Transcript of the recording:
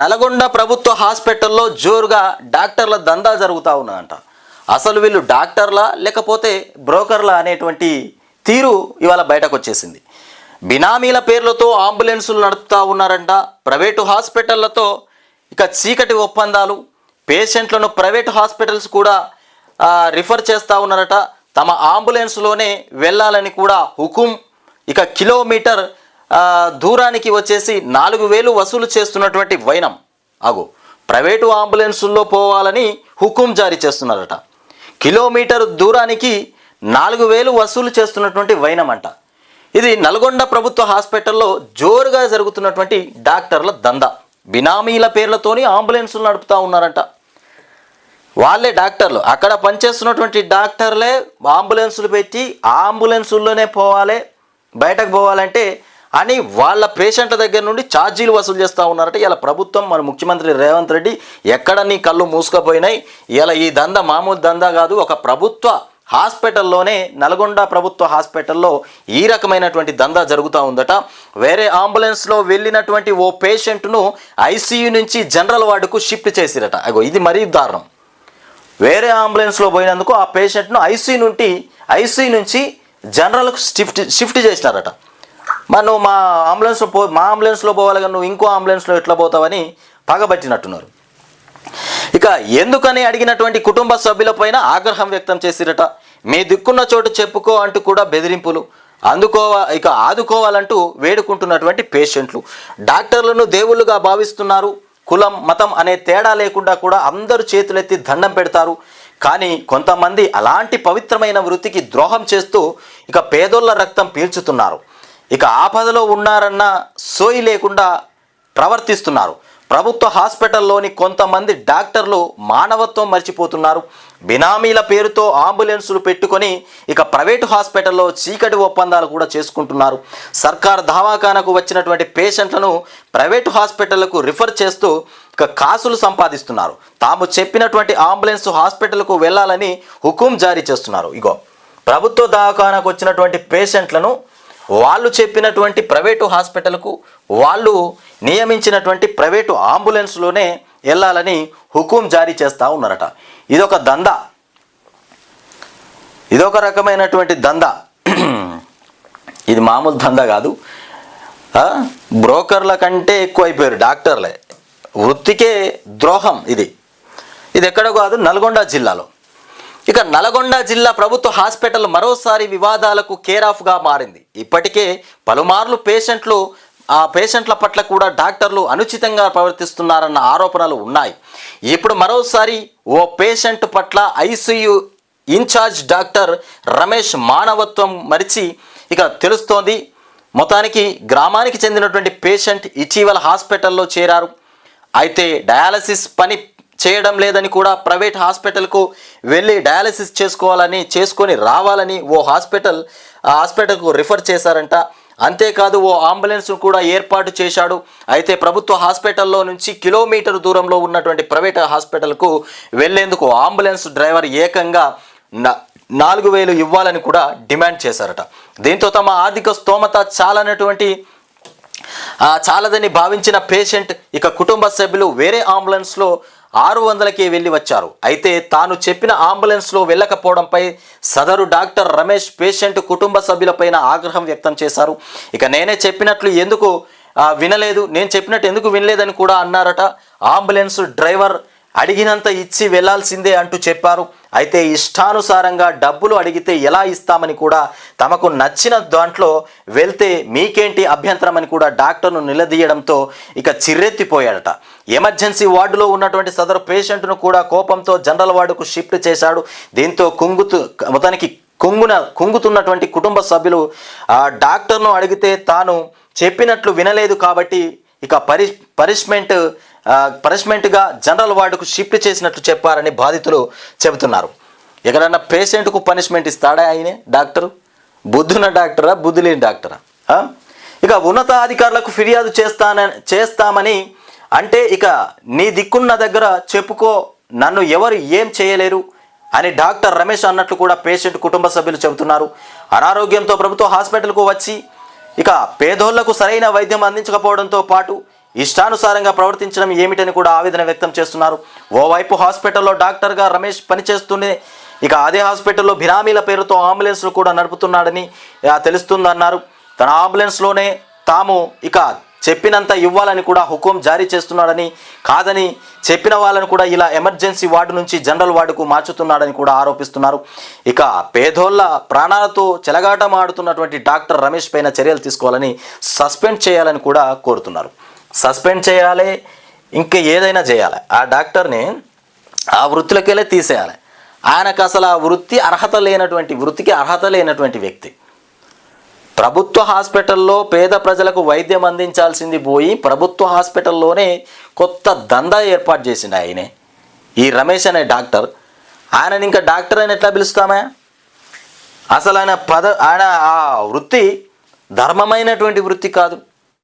నల్గొండ ప్రభుత్వ హాస్పిటల్లో జోరుగా డాక్టర్ల దందా జరుగుతూ ఉన్నదంట. అసలు వీళ్ళు డాక్టర్లా లేకపోతే బ్రోకర్లా అనేటువంటి తీరు ఇవాళ బయటకు వచ్చేసింది బినామీల పేర్లతో అంబులెన్సులు నడుపుతూ ఉన్నారంట ప్రైవేటు హాస్పిటళ్ళతో ఇక చీకటి ఒప్పందాలు. పేషెంట్లను ప్రైవేటు హాస్పిటల్స్ కూడా రిఫర్ చేస్తూ ఉన్నారట. తమ అంబులెన్స్లోనే వెళ్ళాలని కూడా హుకుం. ఇక కిలోమీటర్ దూరానికి వచ్చేసి నాలుగు వేలు వసూలు చేస్తున్నటువంటి వైనం. అగు ప్రైవేటు అంబులెన్సుల్లో పోవాలని హుకుం జారీ చేస్తున్నారట. కిలోమీటర్ దూరానికి నాలుగు వేలు వసూలు చేస్తున్నటువంటి వైనం అంట ఇది నల్గొండ ప్రభుత్వ హాస్పిటల్లో జోరుగా జరుగుతున్నటువంటి డాక్టర్ల దందా. బినామీల పేర్లతోని అంబులెన్సులు నడుపుతూ ఉన్నారంట. వాళ్ళే డాక్టర్లు. అక్కడ పనిచేస్తున్నటువంటి డాక్టర్లే అంబులెన్సులు పెట్టి ఆ అంబులెన్సుల్లోనే పోవాలి బయటకు పోవాలంటే అని వాళ్ళ పేషెంట్ల దగ్గర నుండి ఛార్జీలు వసూలు చేస్తూ ఉన్నారట. ఇలా ప్రభుత్వం మన ముఖ్యమంత్రి రేవంత్ రెడ్డి ఎక్కడ నీ కళ్ళు మూసుకుపోయినాయి? ఇలా ఈ దందా మామూలు దందా కాదు ఒక ప్రభుత్వ హాస్పిటల్లోనే నల్గొండ ప్రభుత్వ హాస్పిటల్లో ఈ రకమైనటువంటి దందా జరుగుతూ ఉందట. వేరే అంబులెన్స్లో వెళ్ళినటువంటి ఓ పేషెంట్ను ఐసీయూ నుంచి జనరల్ వార్డుకు షిఫ్ట్ చేసిరట. అగో ఇది మరీ దారుణం. వేరే అంబులెన్స్లో పోయినందుకు ఆ పేషెంట్ను ఐసీ నుండి ఐసీ నుంచి జనరల్కు షిఫ్ట్ షిఫ్ట్ చేసినారట. మరి నువ్వు మా అంబులెన్స్లో పో మా అంబులెన్స్లో పోవాలి కానీ నువ్వు ఇంకో అంబులెన్స్లో ఎట్లా పోతావని పగబట్టినట్టున్నారు. ఇక ఎందుకని అడిగినటువంటి కుటుంబ సభ్యులపైన ఆగ్రహం వ్యక్తం చేసిరట? మీ దిక్కున్న చోటు చెప్పుకో అంటూ కూడా బెదిరింపులు. అందుకోవా ఇక ఆదుకోవాలంటూ వేడుకుంటున్నటువంటి పేషెంట్లు. డాక్టర్లను దేవుళ్ళుగా భావిస్తున్నారు. కులం మతం అనే తేడా లేకుండా కూడా అందరూ చేతులెత్తి దండం పెడతారు. కానీ కొంతమంది అలాంటి పవిత్రమైన వృత్తికి ద్రోహం చేస్తూ ఇక పేదోళ్ళ రక్తం పీల్చుతున్నారు. ఇక ఆపదలో ఉన్నారన్న సోయి లేకుండా ప్రవర్తిస్తున్నారు. ప్రభుత్వ హాస్పిటల్లోని కొంతమంది డాక్టర్లు మానవత్వం మర్చిపోతున్నారు. బినామీల పేరుతో అంబులెన్సులు పెట్టుకొని ఇక ప్రైవేటు హాస్పిటల్లో చీకటి ఒప్పందాలు కూడా చేసుకుంటున్నారు. సర్కార్ దవాఖానకు వచ్చినటువంటి పేషెంట్లను ప్రైవేటు హాస్పిటళ్ళకు రిఫర్ చేస్తూ ఇక కాసులు సంపాదిస్తున్నారు. తాము చెప్పినటువంటి అంబులెన్స్ హాస్పిటల్కు వెళ్ళాలని హుకుం జారీ చేస్తున్నారు. ఇగో ప్రభుత్వ దవాఖానకు వచ్చినటువంటి పేషెంట్లను వాళ్ళు చెప్పినటువంటి ప్రైవేటు హాస్పిటల్కు వాళ్ళు నియమించినటువంటి ప్రైవేటు అంబులెన్స్లోనే వెళ్ళాలని హుకుం జారీ చేస్తూ ఉన్నారట. ఇదొక దందా. ఇదొక రకమైనటువంటి దందా. ఇది మామూలు దందా కాదు. బ్రోకర్ల కంటే ఎక్కువ అయిపోయారు డాక్టర్లే. వృత్తికే ద్రోహం ఇది. ఇది ఎక్కడ కాదు నల్గొండ జిల్లాలో. ఇక నల్గొండ జిల్లా ప్రభుత్వ హాస్పిటల్ మరోసారి వివాదాలకు కేర్ ఆఫ్గా మారింది. ఇప్పటికే పలుమార్లు పేషెంట్లు ఆ పేషెంట్ల పట్ల కూడా డాక్టర్లు అనుచితంగా ప్రవర్తిస్తున్నారన్న ఆరోపణలు ఉన్నాయి. ఇప్పుడు మరోసారి ఓ పేషెంట్ పట్ల ఐసీయూ ఇన్ఛార్జ్ డాక్టర్ రమేష్ మానవత్వం మరిచి ఇక తెలుస్తోంది. మొత్తానికి గ్రామానికి చెందినటువంటి పేషెంట్ ఇటీవల హాస్పిటల్లో చేరారు. అయితే డయాలసిస్ పని చేయడం లేదని కూడా ప్రైవేట్ హాస్పిటల్కు వెళ్ళి డయాలసిస్ చేసుకోవాలని చేసుకొని రావాలని ఓ హాస్పిటల్ హాస్పిటల్కు రిఫర్ చేశారంట. అంతేకాదు ఓ అంబులెన్స్ను కూడా ఏర్పాటు చేశాడు. అయితే ప్రభుత్వ హాస్పిటల్లో నుంచి కిలోమీటర్ దూరంలో ఉన్నటువంటి ప్రైవేట్ హాస్పిటల్కు వెళ్ళేందుకు అంబులెన్స్ డ్రైవర్ ఏకంగా నా- నాలుగు వేలు ఇవ్వాలని కూడా డిమాండ్ చేశారట. దీంతో తమ ఆర్థిక స్తోమత చాలనటువంటి చాలదని భావించిన పేషెంట్ ఇక కుటుంబ సభ్యులు వేరే అంబులెన్స్లో ఆరు వందలకే వెళ్ళి వచ్చారు. అయితే తాను చెప్పిన అంబులెన్స్లో వెళ్ళకపోవడంపై సదరు డాక్టర్ రమేష్ పేషెంట్ కుటుంబ సభ్యులపైన ఆగ్రహం వ్యక్తం చేశారు. ఇక నేనే చెప్పినట్లు ఎందుకు వినలేదు. నేను చెప్పినట్టు ఎందుకు వినలేదని కూడా అన్నారట. అంబులెన్స్ డ్రైవర్ అడిగినంత ఇచ్చి వెళ్ళాల్సిందే అంటూ చెప్పారు. అయితే ఇష్టానుసారంగా డబ్బులు అడిగితే ఎలా ఇస్తామని కూడా తమకు నచ్చిన దాంట్లో వెళ్తే మీకేంటి అభ్యంతరం అని కూడా డాక్టర్ను నిలదీయడంతో ఇక చిర్రెత్తిపోయాడట. ఎమర్జెన్సీ వార్డులో ఉన్నటువంటి సదరు పేషెంట్ను కూడా కోపంతో జనరల్ వార్డుకు షిఫ్ట్ చేశాడు. దీంతో కుంగుతూ మొత్తానికి కుంగున కుంగుతున్నటువంటి కుటుంబ సభ్యులు ఆ డాక్టర్ను అడిగితే తాను చెప్పినట్లు వినలేదు కాబట్టి ఇక పరి పనిష్మెంట్ పనిష్మెంట్గా జనరల్ వార్డుకు షిఫ్ట్ చేసినట్లు చెప్పారని బాధితులు చెబుతున్నారు. ఎక్కడన్నా పేషెంట్కు పనిష్మెంట్ ఇస్తాడా ఆయనే డాక్టరు? బుద్ధున్న డాక్టరా బుద్ధి లేని డాక్టరా ఇక ఉన్నతాధికారులకు ఫిర్యాదు చేస్తానని చేస్తామని అంటే ఇక నీ దిక్కున్న దగ్గర చెప్పుకో నన్ను ఎవరు ఏం చేయలేరు అని డాక్టర్ రమేష్ అన్నట్లు కూడా పేషెంట్ కుటుంబ సభ్యులు చెబుతున్నారు. అనారోగ్యంతో ప్రభుత్వ హాస్పిటల్కు వచ్చి ఇక పేదోళ్ళకు సరైన వైద్యం అందించకపోవడంతో పాటు ఇష్టానుసారంగా ప్రవర్తించడం ఏమిటని కూడా ఆవేదన వ్యక్తం చేస్తున్నారు. ఓవైపు హాస్పిటల్లో డాక్టర్గా రమేష్ పనిచేస్తూనే ఇక అదే హాస్పిటల్లో బినామీల పేరుతో అంబులెన్స్లు కూడా నడుపుతున్నాడని తెలుస్తుందన్నారు. తన అంబులెన్స్లోనే తాము ఇక చెప్పినంత ఇవ్వాలని కూడా హుకుం జారీ చేస్తున్నాడని కాదని చెప్పిన వాళ్ళని కూడా ఇలా ఎమర్జెన్సీ వార్డు నుంచి జనరల్ వార్డుకు మార్చుతున్నాడని కూడా ఆరోపిస్తున్నారు. ఇక పేదోళ్ళ ప్రాణాలతో చెలగాటమాడుతున్నటువంటి డాక్టర్ రమేష్ పైన చర్యలు తీసుకోవాలని సస్పెండ్ చేయాలని కూడా కోరుతున్నారు. సస్పెండ్ చేయాలి ఇంకా ఏదైనా చేయాలి. ఆ డాక్టర్ని ఆ వృత్తిలోకెళ్ళే తీసేయాలి. ఆయనకు అసలు ఆ వృత్తి అర్హత లేనటువంటి వృత్తికి అర్హత లేనటువంటి వ్యక్తి. ప్రభుత్వ హాస్పిటల్లో పేద ప్రజలకు వైద్యం అందించాల్సింది పోయి ప్రభుత్వ హాస్పిటల్లోనే కొత్త దందా ఏర్పాటు చేసిండు ఆయనే. ఈ రమేష్ అనే డాక్టర్. ఆయనని ఇంకా డాక్టర్ అని ఎట్లా పిలుస్తామే? అసలు ఆయన పద ఆయన ఆ వృత్తి ధర్మమైనటువంటి వృత్తి కాదు.